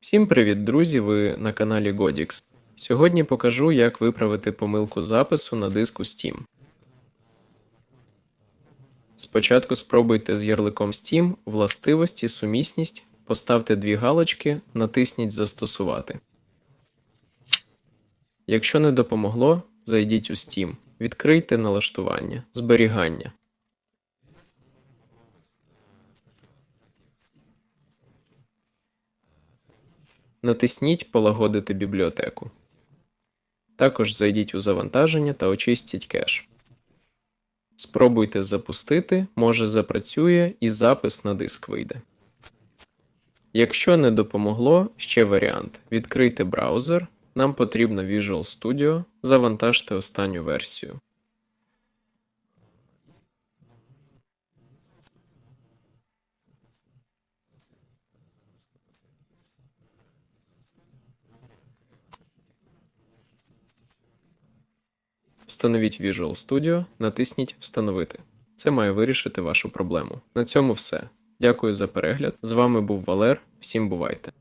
Всім привіт, друзі! Ви на каналі Godix. Сьогодні покажу, як виправити помилку запису на диску Steam. Спочатку спробуйте з ярликом Steam властивості, сумісність, поставте дві галочки, натисніть Застосувати. Якщо не допомогло, зайдіть у Steam, відкрийте налаштування, зберігання. Натисніть Полагодити бібліотеку. Також зайдіть у завантаження та очистіть кеш. Спробуйте запустити, може запрацює і запис на диск вийде. Якщо не допомогло, ще варіант. Відкрийте браузер. Нам потрібно Visual Studio, завантажте останню версію. Встановіть Visual Studio, натисніть Встановити. Це має вирішити вашу проблему. На цьому все. Дякую за перегляд. З вами був Валер. Всім бувайте!